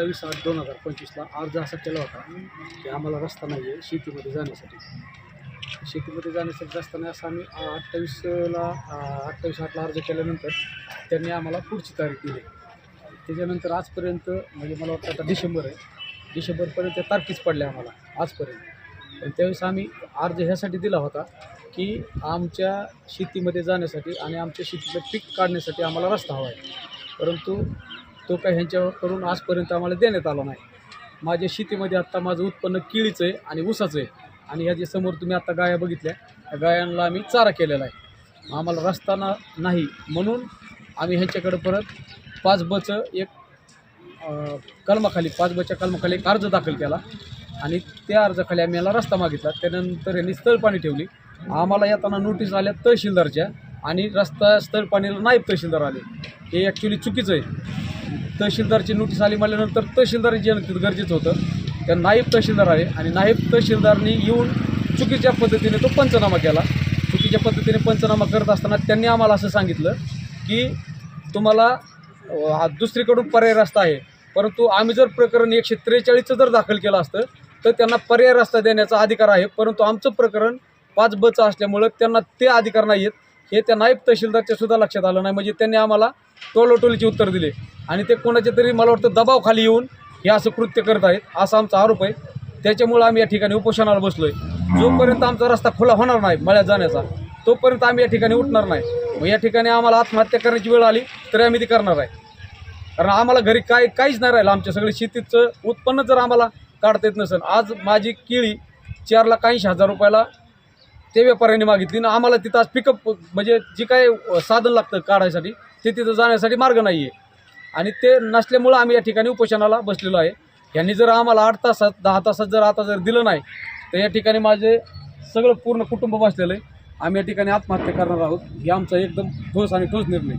सत्तावीस आठ दोन हजार पंचवीसला अर्ज असा केला होता की आम्हाला रस्ता नाही आहे शेतीमध्ये जाण्यासाठी. शेतीमध्ये जाण्यासाठी रस्ता नाही असं आम्ही अठ्ठावीसला अठ्ठावीस आठला अर्ज केल्यानंतर त्यांनी आम्हाला पुढची तारीख दिली. त्याच्यानंतर आजपर्यंत म्हणजे मला वाटतं आता डिसेंबर आहे डिसेंबरपर्यंत त्या तारखीच पडल्या आम्हाला आजपर्यंत. पण त्यावेळेस आम्ही अर्ज ह्यासाठी दिला होता की आमच्या शेतीमध्ये जाण्यासाठी आणि आमच्या शेतीचं पीक काढण्यासाठी आम्हाला रस्ता हवा आहे. परंतु तो काय ह्यांच्याकडून आजपर्यंत आम्हाला देण्यात आला नाही. माझ्या शेतीमध्ये आत्ता माझं उत्पन्न केळीचं आहे आणि ऊसाचं आहे. आणि ह्या जे समोर तुम्ही आत्ता गाया बघितल्या त्या गायांना आम्ही चारा केलेला आहे. आम्हाला रस्ता ना नाही म्हणून आम्ही ह्यांच्याकडे परत पाच बचं एक कलमाखाली पाच बच्या कलमाखाली एक अर्ज दाखल केला. आणि त्या अर्जाखाली आम्ही याला रस्ता मागितला. त्यानंतर यांनी स्थळ पाणी ठेवली. आम्हाला येताना नोटीस आल्या तहसीलदारच्या आणि रस्ता स्थळ पाणीला नाईब तहसीलदार आले. हे ॲक्च्युली चुकीचं आहे. तहसीलदारची नोटीस आली म्हणल्यानंतर तहसीलदार जे गरजेचं होतं. त्या नाईब तहसीलदार आले आणि नाईब तहसीलदारनी येऊन चुकीच्या पद्धतीने तो पंचनामा केला. चुकीच्या पद्धतीने पंचनामा करत असताना त्यांनी आम्हाला असं सांगितलं की तुम्हाला हा दुसरीकडून पर्याय रस्ता आहे. परंतु आम्ही जर प्रकरण एकशे त्रेचाळीसचं जर दाखल केलं असतं तर त्यांना पर्याय रस्ता देण्याचा अधिकार आहे. परंतु आमचं प्रकरण पाच बचं असल्यामुळं त्यांना ते अधिकार नाही आहेत हे त्या नायब तहसीलदारच्या सुद्धा लक्षात आलं नाही. म्हणजे त्यांनी आम्हाला टोलोटोलीचे उत्तर दिले. आणि ते कोणाच्या तरी मला वाटतं दबावखाली येऊन हे असं कृत्य करत आहेत असा आमचा आरोप आहे. त्याच्यामुळं आम्ही या ठिकाणी उपोषणाला बसलो आहे जोपर्यंत आमचा रस्ता खुला होणार नाही मळ्यात जाण्याचा तोपर्यंत आम्ही या ठिकाणी उठणार नाही. मग या ठिकाणी आम्हाला आत्महत्या करण्याची वेळ आली तरी आम्ही ती करणार आहे. कारण आम्हाला घरी काय काहीच नाही राहिलं. आमच्या सगळे शेतीचं उत्पन्न जर आम्हाला काढता येत नसेल आज माझी केळी चार लाख ऐंशी हजार रुपयाला ते व्यापाऱ्यांनी मागितली ना आम्हाला तिथं आज पिकअप म्हणजे जी काय साधन लागतं काढायसाठी ते तिथं जाण्यासाठी मार्ग नाही आहे आणि ते नसल्यामुळं आम्ही या ठिकाणी उपोषणाला बसलेलो आहे. यांनी जर आम्हाला आठ तासात दहा तासात जर आता जर दिलं नाही तर या ठिकाणी माझे सगळं पूर्ण कुटुंब बसलेलं आहे. आम्ही या ठिकाणी आत्महत्या करणार आहोत. हे आमचा एकदम ठोस आणि ठोस निर्णय.